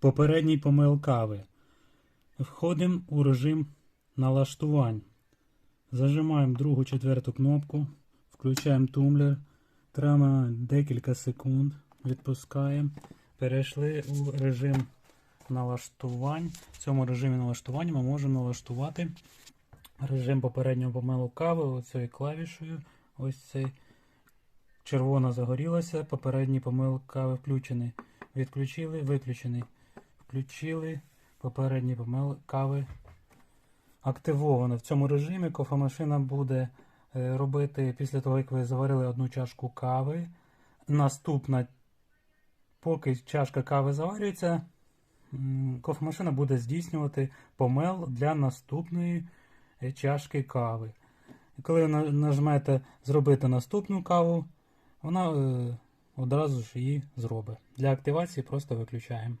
Попередній помил кави. Входимо у режим налаштувань. Зажимаємо другу четверту кнопку, включаємо тумблер, тримаємо декілька секунд, відпускаємо. Перейшли у режим налаштувань. В цьому режимі налаштування ми можемо налаштувати режим попереднього помилу кави оцією клавішою. Ось цей червона загорілася, попередній помил кави включений. Відключили, виключений. Включили, попередній помил кави активовано. В цьому режимі кофемашина буде е, робити після того, як ви заварили одну чашку кави. Наступна, поки чашка кави заварюється, кофемашина буде здійснювати помел для наступної е, чашки кави. Коли ви нажмете зробити наступну каву, вона е, одразу ж її зробить. Для активації просто виключаємо.